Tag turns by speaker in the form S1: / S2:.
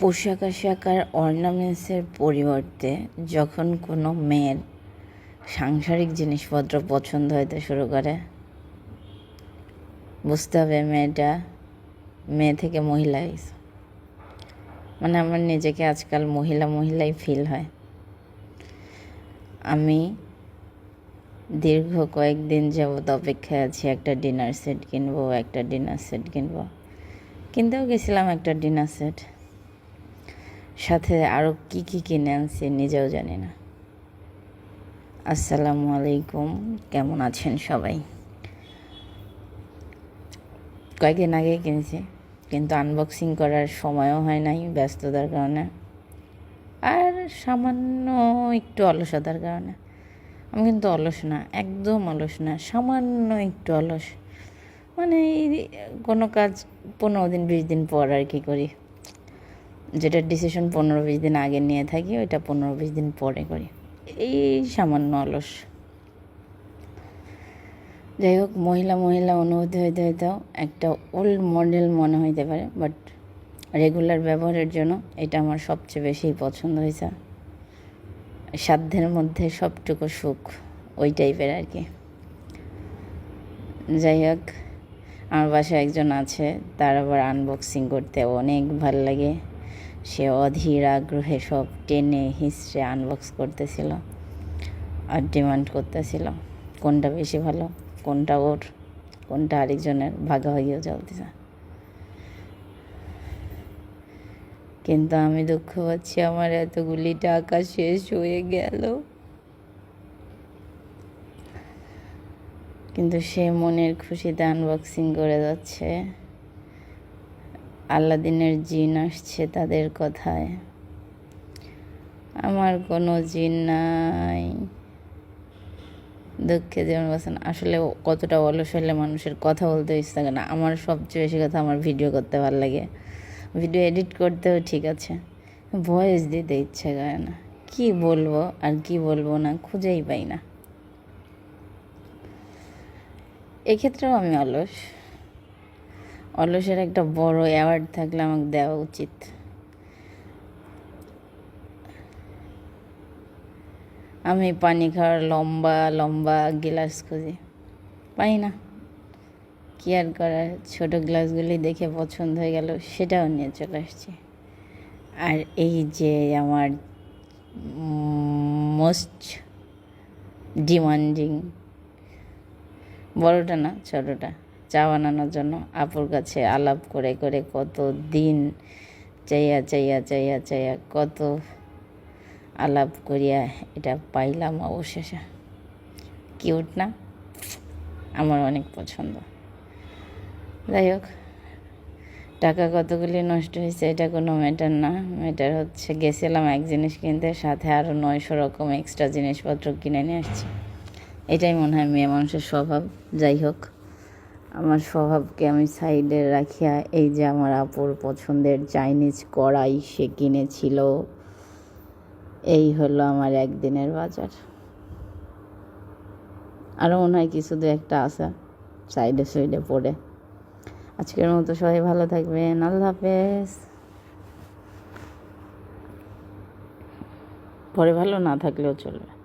S1: পোশাক আশাক আর অর্নামেন্টসের পরিবর্তে যখন কোনো মেয়ের সাংসারিক জিনিসপত্র পছন্দ হতে শুরু করে, বুঝতে হবে মেয়েটা মেয়ে থেকে মহিলা হয়েছে মানে আমার নিজেকে আজকাল মহিলা মহিলাই ফিল হয়। আমি দীর্ঘ কয়েকদিন যাবত অপেক্ষায় আছি, একটা ডিনার সেট কিনবো, একটা ডিনার সেট কিনবো। কিনতেও গেছিলাম একটা ডিনার সেট সাথে আরও কি কি কিনে আনছি নিজেও জানি না। আসসালামু আলাইকুম, কেমন আছেন সবাই? কয়েকদিন আগে কিনেছি, কিন্তু আনবক্সিং করার সময়ও হয় নাই ব্যস্ততার কারণে। আর সামান্য একটু অলসতার কারণে। আমি কিন্তু অলস না, একদম অলস না, সামান্য একটু অলস। মানে এই কোনো কাজ পনেরো দিন, বিশ দিন পর আর কি করি। যেটা ডিসিশন পনেরো বিশ দিন আগে নিয়ে থাকি, ওইটা পনেরো বিশ দিন পরে করি। এই সামান্য অলস। যাই হোক, মহিলা মহিলা অনুভূতি হইতে হইতেও একটা ওল্ড মডেল মনে হইতে পারে বাট রেগুলার ব্যবহারের জন্য এটা আমার সবচেয়ে বেশি পছন্দ হয়েছে সাধ্যের মধ্যে সবটুকু সুখ ওই টাইপের আর কি। যাই হোক, আমার বাসায় একজন আছে, তার আবার আনবক্সিং করতে অনেক ভালো লাগে। সে অধীর আগ্রহে সব টেনে হিসড়ে আনবক্স করতেছিল আর ডিমান্ড করতেছিল। কোনটা বেশি ভালো, কোনটা ওর, কোনটা আরেকজনের ভাগা ভাগাভাগিও চলতেছে কিন্তু আমি দুঃখ পাচ্ছি, আমার এতগুলি টাকা শেষ হয়ে গেল। কিন্তু সে মনের খুশিতে আনবক্সিং করে যাচ্ছে। আল্লাদিনের জিন আসছে তাদের কথায়। আমার কোনো জিন নাই। দুঃখে যেমন বলছেন আসলে কতটা অলস হলে মানুষের কথা বলতে ইচ্ছা থাকে না। আমার সবচেয়ে বেশি কথা আমার ভিডিও করতে ভালো লাগে। ভিডিও এডিট করতেও ঠিক আছে। ভয়েস দিতে ইচ্ছে করে না। কি বলব আর কি বলব না খুঁজেই পাই না। এক্ষেত্রেও আমি অলস। অলসের একটা বড় অ্যাওয়ার্ড থাকলে আমাকে দেওয়া উচিত। আমি পানি খাওয়ার লম্বা লম্বা গ্লাস খুঁজি। পাই না। কি আর করার? ছোটো গ্লাসগুলি দেখে পছন্দ হয়ে গেল, সেটাও নিয়ে চলে আসছি। আর এই যে আমার মোস্ট ডিমান্ডিং বড়টা না, ছোটোটা। চা বানানোর জন্য আপুর কাছে আলাপ করে করে কত দিন চাইয়া চাইয়া চাইয়া চাইয়া কত আলাপ করিয়া এটা পাইলাম অবশেষে। কিউট না? আমার অনেক পছন্দ। যাই হোক, টাকা কতগুলি নষ্ট হয়েছে এটা কোনো ম্যাটার না। ম্যাটার হচ্ছে গেছিলাম এক জিনিস কিনতে, সাথে আরও নয়শো রকম এক্সট্রা জিনিসপত্র কিনে নিয়ে আসছি। এটাই মনে হয় মেয়ে মানুষের স্বভাব। যাই হোক আমার স্বভাবকে আমি সাইডে রাখিয়া, এই যে আমার আপুর পছন্দের চাইনিজ কড়াই সে কিনেছিল, এই হলো আমার একদিনের বাজার। আরও মনে হয় কিছু দু একটা আছে, সাইডে সাইডে পড়ে। আজকের মতো সবাই ভালো থাকবেন, আল্লাহ হাফেজ। পরে ভালো না থাকলেও চলবে।